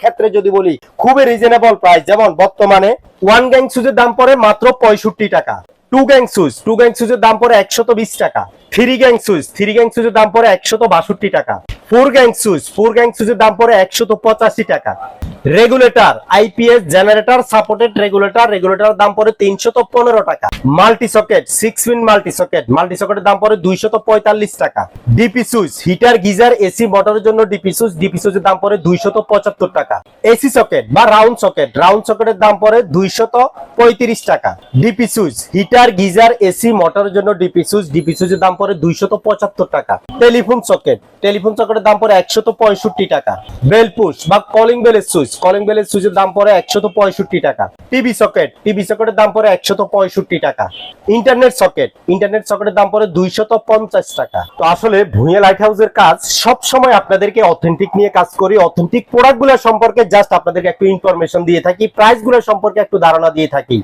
ক্ষেত্রে যদি বলি, খুবই রিজনেবল প্রাইস যেমন বর্তমানে ওয়ান গ্যাং সুজের দাম পড়ে মাত্র পঁয়ষট্টি টাকা। Two gang switch two gang সুজের দাম পরে একশত বিশ টাকা। Three gang switch three gang সুইচের দাম পরে একশত বাষট্টি টাকা। Four gang switch four gang সুইচের দাম পরে একশত পঁচাশি টাকা। Regulator, IPS, generator, supported regulator regulator দাম পড়ে তিনশত পনেরো টাকা। Multi socket six pin multi socket multi সকেটের দাম পড়ে দুইশত পঁয়তাল্লিশ টাকা। DP switch, heater, geyser, AC, মোটরের জন্য ডিপি সুইচ, ডিপি সুইচের দাম পড়ে দুইশত পঁচাত্তর টাকা। এসি সকেট বা রাউন্ড সকেট, রাউন্ড সকেটের দাম পড়ে দুইশত পঁয়ত্রিশ টাকা। DP switch, heater, geyser, AC, মোটরের জন্য ডিপি সুইচ, ডিপি সুইচের দাম পড়ে দুইশত পঁচাত্তর টাকা। টেলিফোন সকেট টেলিফোন সকেটের দাম পড়ে পঁয়ষট্টি টাকা। বেল পুশ বা কলিং বেলের সুইচ। কলিং বেলের সুইচের দাম পড়ে পঁয়ষট্টি টাকা। TV socket. টিভি সকেটের দাম পড়ে পঁয়ষট্টি টাকা। Internet socket. ইন্টারনেট সকেটের দাম পড়ে দুইশত টাকা। তো আসলে ভুঁইয়া লাইট হাউসের কাজ সব সময় আপনাদেরকে অথেন্টিক নিয়ে কাজ করি। অথেন্টিক প্রোডাক্টগুলো সম্পর্কে জাস্ট আপনাদেরকে একটু ইনফরমেশন দিয়ে থাকি প্রাইসগুলো সম্পর্কে একটু ধারণা দিয়ে থাকি।